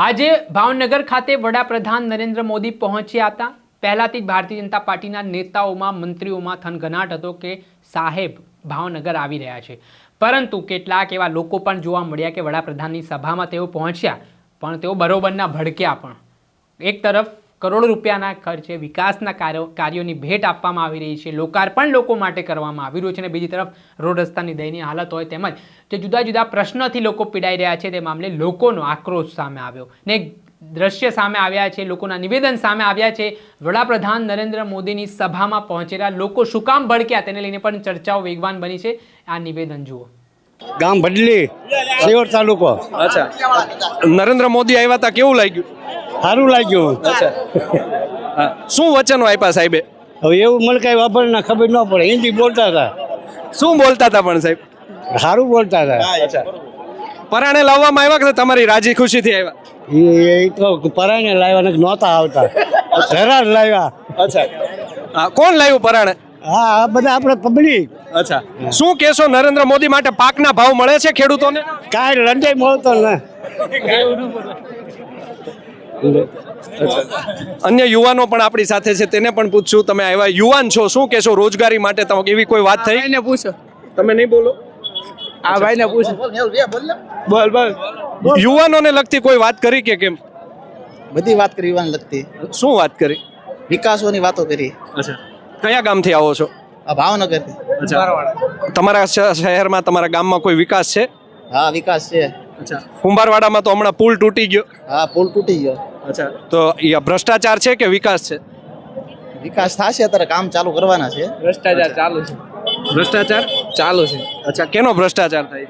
આજે ભાવનગર ખાતે વડાપ્રધાન નરેન્દ્ર મોદી પહોંચ્યા હતા. પહેલાથી જ ભારતીય જનતા પાર્ટીના નેતાઓમાં, મંત્રીઓમાં થનગનાટ હતો કે સાહેબ ભાવનગર આવી રહ્યા છે. પરંતુ કેટલાક એવા લોકો પણ જોવા મળ્યા કે વડાપ્રધાનની સભામાં તેઓ પહોંચ્યા, પણ તેઓ બરોબરના ભડક્યા પણ. એક તરફ કરોડો રૂપિયાના ખર્ચે વિકાસના કાર્યો કાર્યોની ભેટ આપવામાં આવી રહી છે. લોકાર્પણ લોકો માટે કરવામાં આવી રહ્યું છે અને બીજી તરફ રોડ રસ્તાની દયનીય હાલત હોય તેમજ જે જુદા જુદા પ્રશ્નથી લોકો પીડાઈ રહ્યા છે તે મામલે લોકોનો આક્રોશ સામે આવ્યો. ને દ્રશ્ય સામે આવ્યા છે લોકોના નિવેદન સામે આવ્યા છે. વડાપ્રધાન નરેન્દ્ર મોદીની સભામાં પહોંચેલા લોકો શું કામ ભડક્યા તેને લઈને પણ ચર્ચાઓ વેગવાન બની છે. આ નિવેદન જુઓ. ગામ ભડલી સિયોર તાલુકો. અચ્છા. નરેન્દ્ર મોદી આવ્યા હતા કેવું લાગ્યું? સારું લાગ્યું. શું વચનો આપ્યા સાહેબે? હવે એવું મને કઈ વાપરના ખબર ન પડે. હિન્દી બોલતા હતા. શું બોલતા હતા પણ સાહેબ? સારું બોલતા હતા. પરાણે લાવવામાં આવ્યા કે તમારી રાજી ખુશીથી આવ્યા? એ તો પરાણે લાવ્યા ને નહોતા આવતા. જરા લાવ્યા. અચ્છા. કોણ લાવ્યું પરાણે? હા બધા આપણે પબ્લિક. અચ્છા. શું કેશો નરેન્દ્ર મોદી માટે પાકના ભાવ મળે છે ખેડૂતોને? કાંઈ લંડે મળતો ને. અન્ય યુવાનો પણ આપણી સાથે છે તેને પણ પૂછશું તમે આવ્યા યુવાન છો શું કહેશો? રોજગારી માટે તમે એવી કોઈ વાત થઈ? એને પૂછો. તમે નહીં બોલો. આ ભાઈને પૂછો. બોલ બોલ. યુવાનોને લગતી કોઈ વાત કરી કે કેમ? બધી વાત કરી યુવાન લગતી. શું વાત કરી? વિકાસોની વાતો કરી. અચ્છા. કયા ગામથી આવો છો? આ ભાવનગરથી. તમારા શ- શહેરમાં તમારા ગામમાં કોઈ વિકાસ છે? હા વિકાસ છે. અચ્છા. કુંભારવાડામાં તો હમણાં પુલ તૂટી ગયો. હા પુલ તૂટી ગયો. અચ્છા. તો એ ભ્રષ્ટાચાર છે કે વિકાસ છે? વિકાસ થશે અત્યારે કામ ચાલુ કરવાના છે. ભ્રષ્ટાચાર ચાલુ છે. ભ્રષ્ટાચાર? ચાલુ છે. અચ્છા કેનો ભ્રષ્ટાચાર થાય?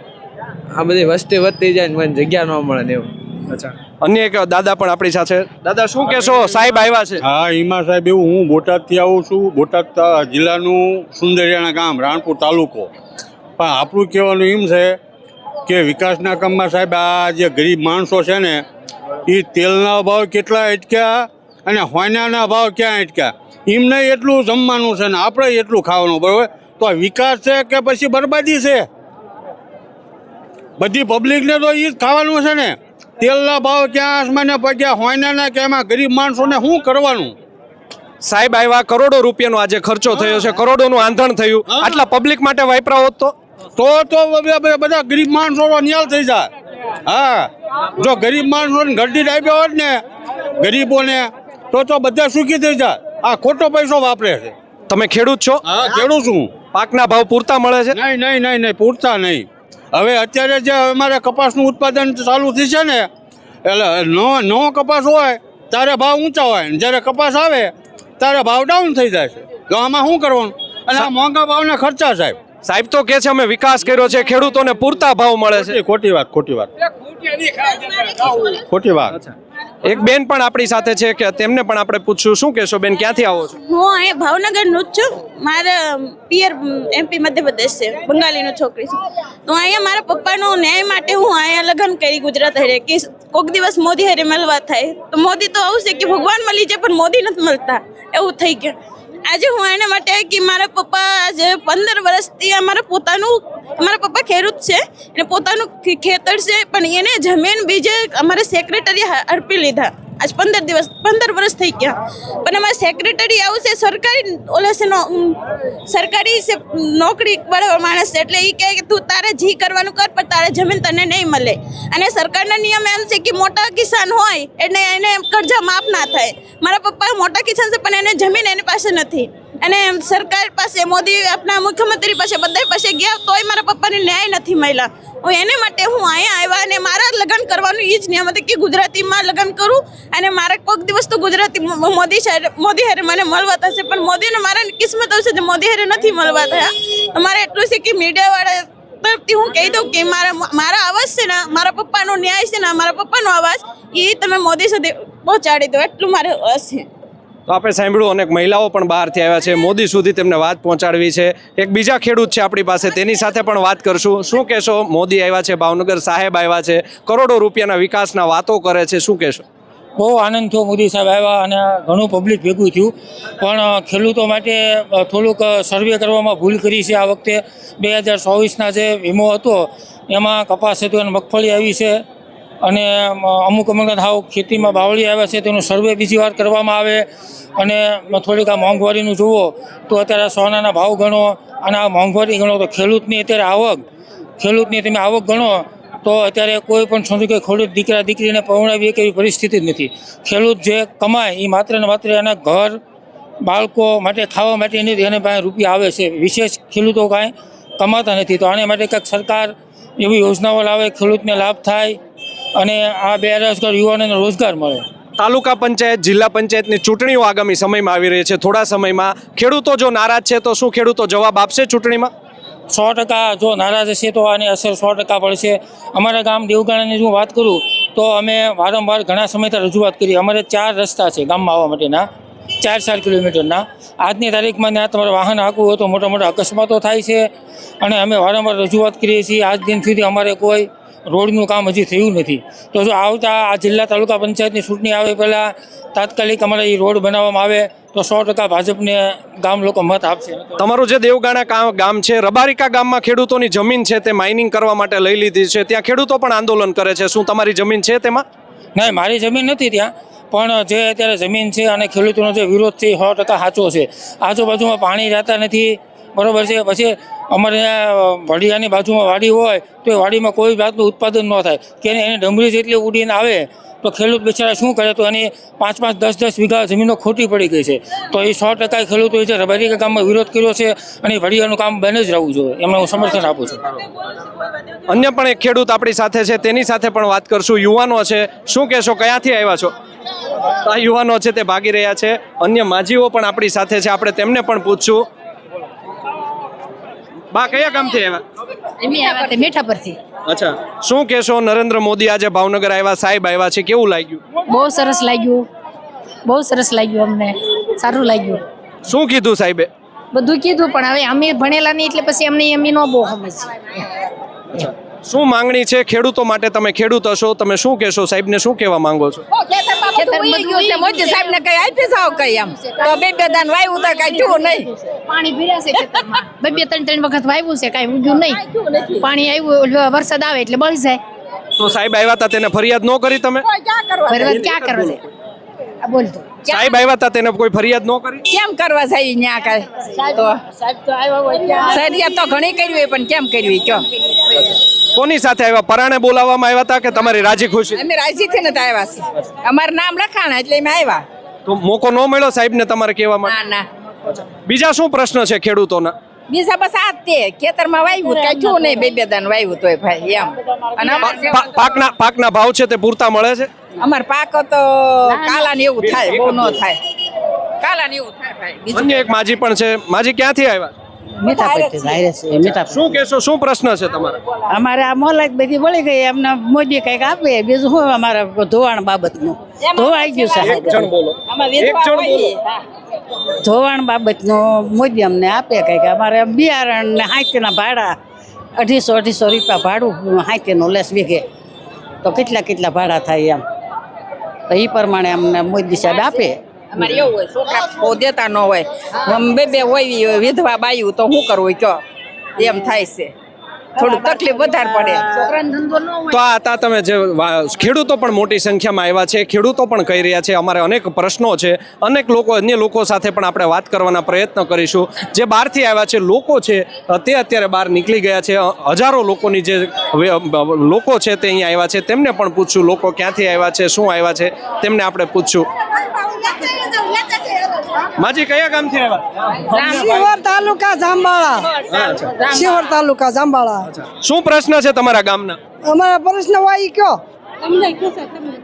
આ બધી વસ્તી વધતી જાય ને મને જગ્યા ન મળે ને એવું. અચ્છા. અન્ય એક દાદા પણ આપણી સાથે. દાદા શું કહેશો? સાહેબ આવ્યા છે. હા હિમા સાહેબ એવું. હું બોટાદથી આવું છું. બોટાદ જિલ્લાનું સુંદરિયાણા ગામ રાણપુર તાલુકો. પણ આપણું કહેવાનું એમ છે કે વિકાસના કામમાં સાહેબ આ જે ગરીબ માણસો છે ને એ તેલના ભાવ કેટલા અટક્યા અને હોયનાના ભાવ ક્યાં અટક્યા? એમને એટલું જમવાનું છે ને આપણે એટલું ખાવાનું બરાબર? તો આ વિકાસ છે કે પછી બરબાદી છે? બધી પબ્લિકને તો એ જ ખાવાનું છે ને. તેલના ભાવ ક્યાં આસમાને પગ્યા હોયનાના કે એમાં ગરીબ માણસોને શું કરવાનું? સાહેબ આવ્યા કરોડો રૂપિયાનો આજે ખર્ચો થયો છે કરોડોનું આંધણ થયું. આટલા પબ્લિક માટે વાપરા હોત તો તો તો બધા બધા ગરીબ માણસો નિયાલ થઈ જાય. હા. જો ગરીબ માણસોને ઘરડી આપ્યા હોત ને ગરીબોને તો તો બધા સુખી થઈ જાય. આ ખોટો પૈસો વાપરે છે. તમે ખેડૂત છો? હા ખેડૂત છું. પાકના ભાવ પૂરતા મળે છે? નહીં નહીં નહીં નહીં પૂરતા નહીં. હવે અત્યારે જે અમારે કપાસનું ઉત્પાદન ચાલુ થશે ને એટલે નો નો કપાસ હોય ત્યારે ભાવ ઊંચા હોય. જ્યારે કપાસ આવે ત્યારે ભાવ ડાઉન થઈ જાય છે. તો આમાં શું કરવાનું? અને આ મોંઘા ભાવના ખર્ચા સાહેબ. સાહેબ તો કે છે અમે વિકાસ કર્યો છે ખેડૂતોને પૂરતા ભાવ મળે છે. ખોટી- વાત ખોટી વાત. ખોટી વાત. એક બેન પણ આપણી સાથે છે કે તેમને પણ આપણે પૂછશું શું કહેશો બેન ક્યાંથી આવો છો? હું અહીં ભાવનગરનું છું. મારા પિયર એમપી મધ્યપ્રદેશ છે બંગાળીનું છોકરી છું. તો અહીંયા મારા પપ્પાનો ન્યાય માટે હું અહીંયા લગ્ન કરી ગુજરાત હરે કે કોઈક દિવસ મોદી હરે મળવા થાય. તો મોદી તો આવશે કે ભગવાન મળી જાય પણ મોદી નથી મળતા. એવું થઈ ગયું. આજે હું એના માટે કે મારા પપ્પા આજે પંદર વર્ષથી અમારા પોતાનું મારા પપ્પા ખેડૂત છે, એને પોતાનું ખેતર છે, પણ એને જમીન બીજે અમારે સેક્રેટરી અર્પી લીધા. આજ પંદર દિવસ, પંદર વર્ષ થઈ ગયા. પણ અમારે સેક્રેટરી આવશે સરકારી ઓલે છે સરકારી નોકરી વાળો માણસ એટલે એ કહે કે તું તારે જી કરવાનું કર, પણ તારે જમીન તને નહીં મળે. અને સરકારના નિયમ એમ છે કે મોટા કિસાન હોય એટલે એને કરજા માફ ના થાય. મારા પપ્પા મોટા કિસાન છે, પણ એને જમીન એની પાસે નથી. અને સરકાર પાસે, મોદી આપણા મુખ્યમંત્રી પાસે બધા પાસે ગયા તોય મારા પપ્પાને ન્યાય નથી મળ્યા. હું એને માટે હું અહીંયા આવ્યા અને મારા લગ્ન કરવાનું એ જ નિયમ હતી કે ગુજરાતીમાં લગ્ન કરું અને મારે કોઈક દિવસ તો ગુજરાતી મોદી મોદી હારે મને મળવા થશે. પણ મોદીને મારા કિસ્મત આવશે તો મોદી હારે નથી મળવા થયા. મારે એટલું છે કે મીડિયાવાળા તરફથી હું કહી દઉં કે મારા મારા અવાજ છે ને, મારા પપ્પાનો ન્યાય છે ને, મારા પપ્પાનો અવાજ એ તમે મોદી સુધી પહોંચાડી દો. એટલું મારે હશે. તો આપણે સાંભળ્યું, અનેક મહિલાઓ પણ બહારથી આવ્યા છે. મોદી સુધી તેમને વાત પહોંચાડવી છે. એક બીજા ખેડૂત છે આપણી પાસે, તેની સાથે પણ વાત કરશું. શું કહેશો? મોદી આવ્યા છે, ભાવનગર સાહેબ આવ્યા છે, કરોડો રૂપિયાના વિકાસના વાતો કરે છે. શું કહેશો? બહુ આનંદ થયો મોદી સાહેબ આવ્યા અને ઘણું પબ્લિક ભેગું થયું. પણ ખેડૂતો માટે થોડુંક સર્વે કરવામાં ભૂલ કરી છે. આ વખતે બે હજાર ચોવીસના જે વીમો હતો, એમાં કપાસ હતો અને મગફળી આવી છે. અને અમુક અમુક હાવ ખેતીમાં બાવળી આવે છે તેનો સર્વે બીજી વાર કરવામાં આવે. અને થોડીક આ મોંઘવારીનું જુઓ, તો અત્યારે સોનાના ભાવ ગણો, અને આ મોંઘવારી ગણો તો ખેડૂતની અત્યારે આવક. ખેડૂતની તમે આવક ગણો, તો અત્યારે કોઈ પણ છોકરી કે ખેડૂત દીકરા દીકરીને પરણાવી એક એવી પરિસ્થિતિ જ નથી. ખેડૂત જે કમાય એ માત્ર ને માત્ર એના ઘર, બાળકો માટે, ખાવા માટે નથી એને પાસે રૂપિયા આવે છે. વિશેષ ખેડૂતો કાંઈ કમાતા નથી. તો આને માટે કંઈક સરકાર એવી યોજનાઓ લાવે, ખેડૂતને લાભ થાય અને આ બેરોજગાર યુવાનોને રોજગાર મળે. તાલુકા પંચાયત જિલ્લા પંચાયતની ચૂંટણીઓ આગામી સમયમાં આવી રહી છે. થોડા સમયમાં ખેડૂતો જો નારાજ છે તો શું ખેડૂતો જવાબ આપશે ચૂંટણીમાં? સો ટકા જો નારાજ હશે તો આની અસર સો ટકા પડશે. અમારા ગામ દેવગાણાની જો વાત કરું તો અમે વારંવાર ઘણા સમયથી રજૂઆત કરી. અમારે ચાર રસ્તા છે ગામમાં આવવા માટેના ચાર ચાર કિલોમીટરના. આજની તારીખમાં ત્યાં તમારે વાહન હાંકવું હોય તો મોટા મોટા અકસ્માતો થાય છે. અને અમે વારંવાર રજૂઆત કરીએ છીએ. આજ દિન સુધી અમારે કોઈ રોડનું કામ હજી થયું નથી. તો જો આવતા આ જિલ્લા તાલુકા પંચાયતની ચૂંટણી આવે પહેલાં તાત્કાલિક અમારે એ રોડ બનાવવામાં આવે તો સો ટકા ભાજપને ગામ લોકો મત આપશે. તમારું જે દેવગાણા ગામ છે રબારિકા ગામમાં ખેડૂતોની જમીન છે તે માઇનિંગ કરવા માટે લઈ લીધી છે. ત્યાં ખેડૂતો પણ આંદોલન કરે છે. શું તમારી જમીન છે તેમાં? નહીં મારી જમીન નથી ત્યાં. પણ જે અત્યારે જમીન છે અને ખેડૂતોનો જે વિરોધ છે સો ટકા સાચો છે. આજુબાજુમાં પાણી રહેતા નથી. બરાબર છે. પછી અમારે ત્યાં વડિયાની બાજુમાં વાડી હોય, તો એ વાડીમાં કોઈ જાતનું ઉત્પાદન ન થાય. કે એને ડમરી જેટલી ઉડીને આવે, તો ખેડૂત બિચારા શું કરે? તો એની પાંચ પાંચ દસ દસ વીઘા જમીનો ખોટી પડી ગઈ છે. તો એ સો ટકા ખેડૂતોએ જે રબારી ગામમાં વિરોધ કર્યો છે અને વડિયાનું કામ બને જ રહેવું જોઈએ. એમને હું સમર્થન આપું છું. અન્ય પણ એક ખેડૂત આપણી સાથે છે, તેની સાથે પણ વાત કરશું. યુવાનો છે, શું કહેશો? ક્યાંથી આવ્યા છો? આ યુવાનો છે, તે ભાગી રહ્યા છે. અન્ય માજીઓ પણ આપણી સાથે છે. આપણે તેમને પણ પૂછશું. બા કયા ગામથી આવ્યા? મીઠા પરથી અચ્છા. શું કહેશો નરેન્દ્ર મોદી આજે ભાવનગર આવ્યા સાહેબ આવ્યા છે કેવું લાગ્યું? બહુ સરસ લાગ્યું. બહુ સરસ લાગ્યું અમને. સારું લાગ્યું. શું કીધું સાહેબે? બધું કીધું પણ હવે અમે ભણેલા નહીં એટલે પછી અમને એમની નો બહુ સમજ. શું માંગણી છે? ખેડૂતો માટે તમે ખેડૂત હશો તમે શું કહેશો? સાહેબને શું કહેવા માંગો છો? મોદી સાહેબ ને કઈ આપી જાવ કઈ આમ? તો બે બે દાન વાયું તો કઈ થયું નહીં. પાણી ભીરાશે ખેતરમાં. બે બે ત્રણ ત્રણ વખત વાવ્યું છે કઈ ઉગ્યું નહીં. પાણી આવ્યું વરસાદ આવે એટલે બળી જાય. તો સાહેબ આવ્યા હતા તેને ફરિયાદ ન કરી તમે? ક્યાં કરવા છે બોલતો સાહેબ આવ્યા હતા તેને કોઈ ફરિયાદ ન કરી? કેમ કરવા સાહેબ ન્યા કઈ? તો સાહેબ તો આવ્યા હોય સરિયા તો ઘણી કર્યું પણ કેમ કર્યું કયો? કોની સાથે આવ્યા? પરાણે બોલાવવામાં આવ્યા હતા કે તમારી રાજી ખુશી? અમે રાજીથી નથી આવ્યા છીએ. અમારું નામ લખાણ એટલે અમે આવ્યા. તો મોકો ન મળ્યો સાહેબને તમારે કહેવા માટે? ના ના. બીજા શું પ્રશ્ન છે ખેડૂતોના? બીજા બસ આ તે. ખેતરમાં વાવ્યું કઈ થયું નહીં. બે બે દાન વાવ્યું તોય ભાઈ એમ. અને પાકના પાકના ભાવ છે તે પૂરતા મળે છે? અમાર પાક તો કાલા ને એવું થાય બહુ ન થાય. કાલા ને એવું થાય ભાઈ અન્ય એક માજી પણ છે. માજી ક્યાંથી આવ્યા? શું કહેશો? શું પ્રશ્ન છે તમારા? અમારે આ મોલાત બધી વળી ગઈ એમને મોદી કંઈક આપે બીજું શું અમારે ધોવાણ બાબતનું? ધોવાઈ ગયું એક જણ છે બોલો એક જણ બોલો. ધોવાણ બાબતનું મોદી અમને આપે કંઈક. અમારે બિયારણ ને હાંતીના ભાડા અઢીસો અઢીસો રૂપિયા ભાડું હાંતીનું લેસ વીઘે. તો કેટલા કેટલા ભાડા થાય એમ? તો એ પ્રમાણે અમને મોદી સાહેબ આપે. અમારે એવું હોય છોકરા બહુ દેતા ન હોય. બે બે હોય વિધવા બાયું તો શું કરવું કયો? એમ થાય છે. થોડું તકલીફ વધારે પડે. છોકરાને ધંધો ન હોય. તો આ હતા તમે જે ખેડૂતો પણ મોટી સંખ્યામાં આવ્યા છે ખેડૂતો પણ કહી રહ્યા છે અમારે અનેક પ્રશ્નો છે. અનેક લોકો અન્ય લોકો સાથે પણ આપણે વાત કરવાના પ્રયત્ન કરીશું. જે બહારથી આવ્યા છે લોકો છે તે અત્યારે બહાર નીકળી ગયા છે. હજારો લોકોની જે લોકો છે તે અહીંયા આવ્યા છે. તેમને પણ પૂછશું લોકો ક્યાંથી આવ્યા છે શું આવ્યા છે તેમને આપણે પૂછશું. માજી કયા ગામથી આવ્યા? શિવર તાલુકા જાંબાળા શિવર તાલુકા જાંબાળા શું પ્રશ્ન છે તમારા ગામના? અમારા પ્રશ્ન હોય કયો?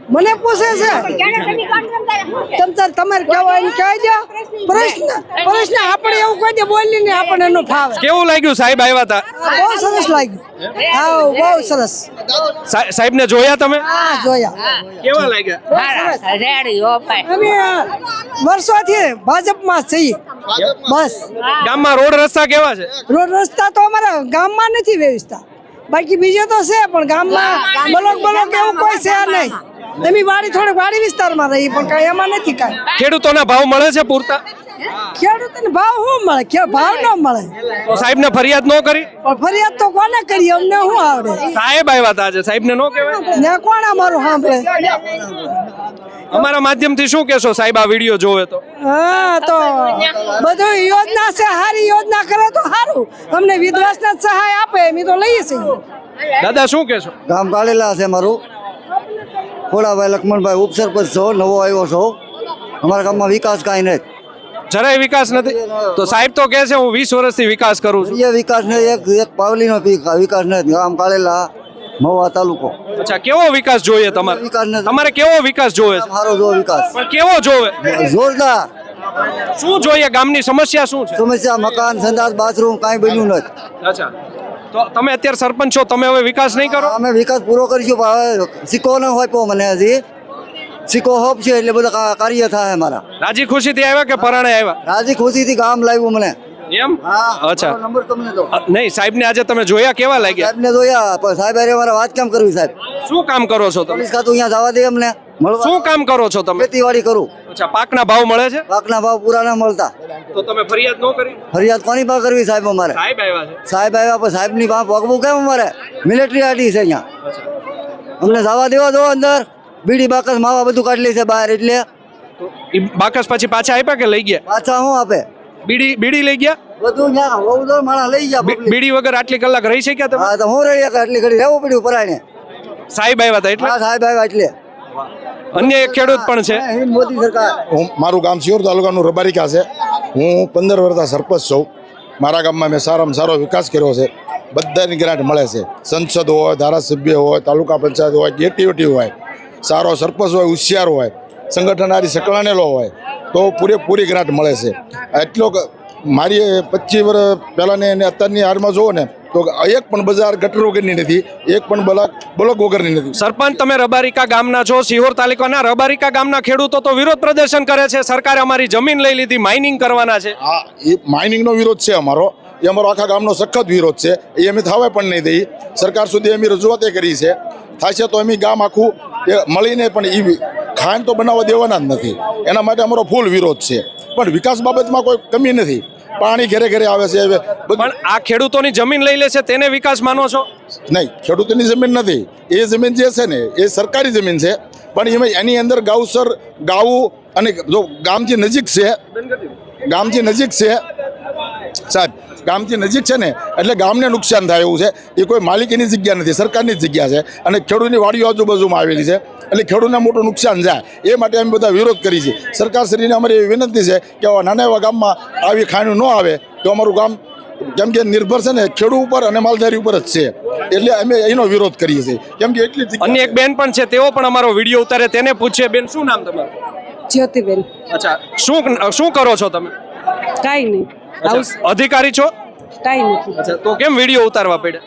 મને પૂછે છે. તમ તાર તમારે કહેવાય કહી દો પ્રશ્ન પ્રશ્ન આપણે એવું કહી દે બોલી ને આપણને એનો ફાવે. કેવું લાગ્યું સાહેબ આવ્યા હતા બહુ સરસ લાગ્યું. હા બહુ સરસ. સાહેબ ને જોયા તમે? હા જોયા. કેવા લાગ્યા? અમે વર્ષોથી ભાજપમાં છીએ. બસ. ગામમાં રોડ રસ્તા કેવા છે? રોડ રસ્તા તો અમારા ગામમાં નથી વ્યવસ્થા. બાકી બીજે તો છે પણ ગામમાં બ્લોક બ્લોક એવું કોઈ છે નહીં. એમી વાડી થોડીક વાડી વિસ્તારમાં રહી પણ કાંઈ એમાં નથી કાંઈ. ખેડૂતોના ભાવ મળે છે પૂરતા? ખેડૂતોને ભાવ શું મળે? કે ભાવ ન મળે. તો સાહેબને ફરિયાદ ન કરી? પણ ફરિયાદ તો કોને કરી? અમને શું આવડે? સાહેબ આવ્યા હતા આજે સાહેબને ન કહેવાય? ને કોણ અમારું સાંભળે? અમારા માધ્યમથી શું કહેશો સાહેબ આ વીડિયો જોવે તો? હા તો બધું યોજના છે સારી યોજના કરે તો સારું અમને વિધવાસને સહાય આપે એમ તો લઈએ છીએ. દાદા શું કહેશો? ગામ કાળેલા છે મારું. ખોડાભાઈ લક્ષ્મણભાઈ ઉપસરપંચ છો નવો આવ્યો છો. અમારા ગામમાં વિકાસ કાંઈ નહીં જરાય વિકાસ નથી? તો સાહેબ તો કહે છે હું વીસ વર્ષથી વિકાસ કરું છું. એ વિકાસ ને એક એક પાવલીનો વિકા- વિકાસ નથી. ગામ કાળેલા મહુવા તાલુકો. અચ્છા કેવો વિકાસ જોઈએ તમારે? વિકાસ નથી? તમારે કેવો વિકાસ જોવે સારો જો વિકાસ. પણ કેવો જોવે? જોરદાર. શું જોઈએ? ગામની સમસ્યા શું છે? સમસ્યા મકાન સંદાસ બાથરૂમ કાંઈ બન્યું નથી. અચ્છા. તો તમે અત્યારે સરપંચ છો તમે હવે વિકાસ નહીં કરો? અમે વિકાસ પૂરો કરીશું પણ હવે સિક્કો ન હોય પો મને હજી. સિક્કો હોપ છે એટલે બધા કાર્ય થાય મારા રાજી ખુશીથી આવ્યા કે પરાણે આવ્યા? રાજી ખુશીથી ગામ લાવ્યું મને. એમ? હા અચ્છા. નંબર તમને દો. નહીં સાહેબને આજે તમે જોયા કેવા લાગ્યા? સાહેબને જોયા પણ સાહેબ અરે મારા વાત કેમ કરવી સાહેબ? શું કામ કરો છો તમે? ખાતું અહીંયા જવા દે અમને. શું કામ કરો છો તમે? ખેતીવાડી કરું. અચ્છા પાકના ભાવ મળે છે? પાકના ભાવ પૂરા ના મળતા. તો તમે ફરિયાદ ન કરી? ફરિયાદ કોની પાસે કરવી સાહેબ અમારે? સાહેબ આવ્યા છે. સાહેબ આવ્યા પણ સાહેબની પાસે પગવું કેમ અમારે? મિલિટરી આટી છે અહીંયા. અમને જવા દેવા દો અંદર. બીડી બાકસ માવા બધું કાઢી લે છે બહાર એટલે. બાકસ પછી પાછા આપ્યા કે લઈ ગયા? પાછા હું આપે. બીડી બીડી લઈ ગયા? બધું માણસ લઈ ગયા બીડી વગર આટલી કલાક રહી શક્યા તમે? હા તો હું રહી આટલી ઘડી રહેવું પડ્યું પરાયણે સાહેબ આવ્યા હતા એટલે? સાહેબ આવ્યા એટલે. અન્ય એક ખેડૂત પણ છે. મોદી સરકાર. હું મારું ગામ સિયોર તાલુકાનું રબારિકા છે. હું પંદર વર્ષના સરપંચ છું. મારા ગામમાં મેં સારામાં સારો વિકાસ કર્યો છે. બધાની ગ્રાન્ટ મળે છે. સંસદ હોય ધારાસભ્ય હોય તાલુકા પંચાયત હોય ડેટીઓટી હોય સારો સરપંચ હોય હોશિયાર હોય સંગઠનારી સકળાનેલો હોય તો પૂરેપૂરી ગ્રાન્ટ મળે છે. એટલો મારી પચીસ વર્ષ પહેલાંની અને અત્યારની હારમાં જુઓ ને તો એક પણ બજાર ગટર વગરની નથી એક પણ બ્લોક બ્લોક વગરની નથી. સરપંચ તમે રબારિકા ગામના છો સિહોર તાલુકાના રબારિકા ગામના ખેડૂતો તો વિરોધ પ્રદર્શન કરે છે. સરકારે અમારી જમીન લઈ લીધી માઇનિંગ કરવાના છે. હા એ માઇનિંગનો વિરોધ છે અમારો. એ અમારો આખા ગામનો સખત વિરોધ છે. એ અમે થવા પણ નહીં દઈ. સરકાર સુધી અમે રજૂઆતે કરી છે. થશે તો અમે ગામ આખું એ મળીને પણ એ ખાંડ તો બનાવવા દેવાના જ નથી. એના માટે અમારો ફૂલ વિરોધ છે. પણ વિકાસ બાબતમાં કોઈ કમી નથી. પાણી ઘરે ઘરે આવે છે પણ આ ખેડૂતોની જમીન લઈ લેશે તેને વિકાસ માનો છો? નહીં ખેડૂતોની જમીન નથી. એ જમીન જે છે ને એ સરકારી જમીન છે. પણ એમાં એની અંદર ગાઉસર ગાવું અને જો ગામથી નજીક છે ગામથી નજીક છે. સાહેબ ગામથી નજીક છે ને એટલે ગામને નુકસાન થાય એવું છે. એ કોઈ માલિકીની જગ્યા નથી સરકારની જ જગ્યા છે. અને ખેડૂતની વાડીઓ આજુબાજુમાં આવેલી છે. એટલે ખેડૂતને મોટું નુકસાન જાય. એ માટે અમે બધા વિરોધ કરી છે. સરકારશ્રીને અમારી એવી વિનંતી છે કે આવા નાના એવા ગામમાં આવી ખાણું ન આવે તો અમારું ગામ કેમ કે નિર્ભર છે ને ખેડૂત ઉપર અને માલધારી ઉપર જ છે. એટલે અમે એનો વિરોધ કરીએ છીએ. કેમ કે એટલી અન્ય એક બેન પણ છે તેઓ પણ અમારો વીડિયો ઉતારે તેને પૂછે બેન શું નામ તમારું? જ્યોતિબેન. અચ્છા શું શું કરો છો તમે? કાંઈ નહીં. અધિકારી છો? કઈ નથી. અચ્છા તો કેમ વીડિયો ઉતારવા પડ્યા?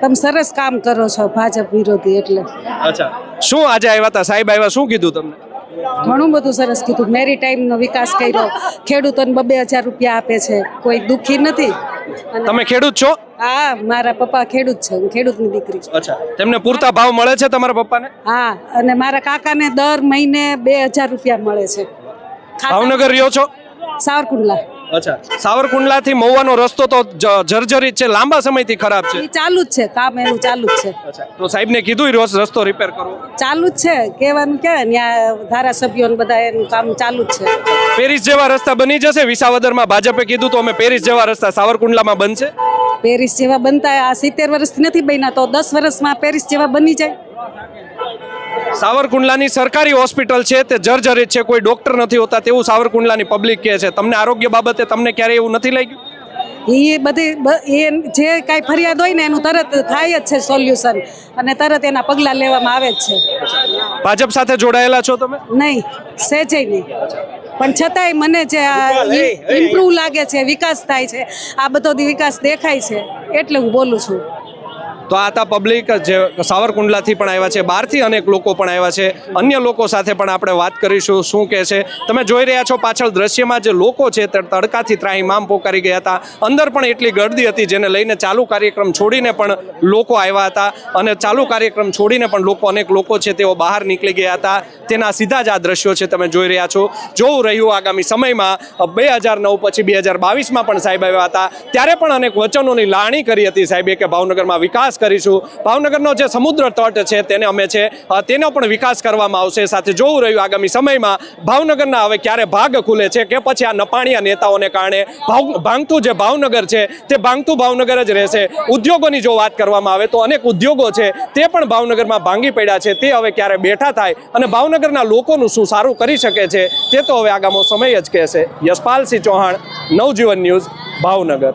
તમે સરસ કામ કરો છો ભાજપ વિરોધી એટલે. અચ્છા શું આજે આવ્યા હતા? સાહેબ આવ્યા શું કીધું તમને? ઘણું બધું સરસ કીધું. મેરી ટાઈમનો વિકાસ કર્યો. ખેડૂતોને બબે હજાર રૂપિયા આપે છે. કોઈ દુઃખી નથી. તમે ખેડૂત છો? હા મારા પપ્પા ખેડૂત છે. હું ખેડૂતની દીકરી છું. અચ્છા તેમને પૂરતા ભાવ મળે છે તમારા પપ્પાને? હા અને મારા કાકાને દર મહિને બે હજાર રૂપિયા મળે છે. ભાવનગર રહ્યો છો? સાવરકુંડલા. અચ્છા. સાવરકુંડલાથી મહુવાનો રસ્તો તો જર્જરિત છે લાંબા સમયથી ખરાબ છે. ચાલુ જ છે કામ એનું ચાલુ જ છે. તો તો સાહેબને કીધું રોજ રસ- રસ્તો રિપેર કરવો? ચાલુ જ છે કહેવાનું કે ત્યાં ધારાસભ્યો બધા એનું કામ ચાલુ જ છે. પેરિસ જેવા રસ્તા બની જશે? વિસાવદરમાં ભાજપે કીધું તો અમે પેરિસ જેવા રસ્તા સાવરકુંડલામાં બનશે? પેરિસ જેવા બનતા આ સિત્તેર વર્ષથી નથી બન્યા તો દસ વર્ષમાં પેરિસ જેવા બની જાય. સાવરકુંડલાની સરકારી હોસ્પિટલ છે તે જર્જરિત છે કોઈ ડોક્ટર નથી હોતા તેવું સાવરકુંડલાની પબ્લિક કહે છે. તમને આરોગ્ય બાબતે તમને ક્યારે એવું નથી લાગ્યું? એ બધી એ જે કાંઈ ફરિયાદ હોય ને એનું તરત થાય જ છે સોલ્યુશન. અને તરત એના પગલાં લેવામાં આવે જ છે. ભાજપ સાથે જોડાયેલા છો તમે? નહીં સહેજે નહીં. પણ છતાંય મને જે આ ઇમ્પ્રૂવ લાગે છે વિકાસ થાય છે. આ બધો વિકાસ દેખાય છે એટલે હું બોલું છું. તો આ હતા પબ્લિક જે સાવરકુંડલાથી પણ આવ્યા છે, બહારથી અનેક લોકો પણ આવ્યા છે. અન્ય લોકો સાથે પણ આપણે વાત કરીશું, શું કહે છે. તમે જોઈ રહ્યા છો પાછળ દ્રશ્યમાં જે લોકો છે તે તડકાથી ત્રાહીમામ પોકારી ગયા હતા. અંદર પણ એટલી ગર્દી હતી જેને લઈને ચાલુ કાર્યક્રમ છોડીને પણ લોકો આવ્યા હતા. અને ચાલુ કાર્યક્રમ છોડીને પણ લોકો અનેક લોકો છે તેઓ બહાર નીકળી ગયા હતા. તેના સીધા જ આ દ્રશ્યો છે તમે જોઈ રહ્યા છો. જોવું રહ્યું આગામી સમયમાં બે હજાર નવ પછી બે હજાર બાવીસમાં પણ સાહેબ આવ્યા હતા. ત્યારે પણ અનેક વચનોની લાણી કરી હતી સાહેબે કે ભાવનગરમાં વિકાસ કરીશું. ભાવનગરનો જે સમુદ્ર તટ છે તેને અમે છે તેનો પણ વિકાસ કરવામાં આવશે. સાથે જોવું રહ્યું આગામી સમયમાં ભાવનગરના હવે ક્યારે ભાગ ખુલે છે કે પછી આ નપાણીયા નેતાઓને કારણે ભાંગતું જે ભાવનગર છે, તે ભાંગતું ભાવનગર જ રહેશે. ઉદ્યોગોની જો વાત કરવામાં આવે તો અનેક ઉદ્યોગો છે, તે પણ ભાવનગરમાં ભાંગી પડ્યા છે. તે હવે ક્યારે બેઠા થાય અને ભાવનગરના લોકોનું શું સારું કરી શકે છે, તે તો હવે આગામો સમય જ કહેશે. યશપાલસિંહ ચૌહાણ, નવજીવન ન્યૂઝ, ભાવનગર.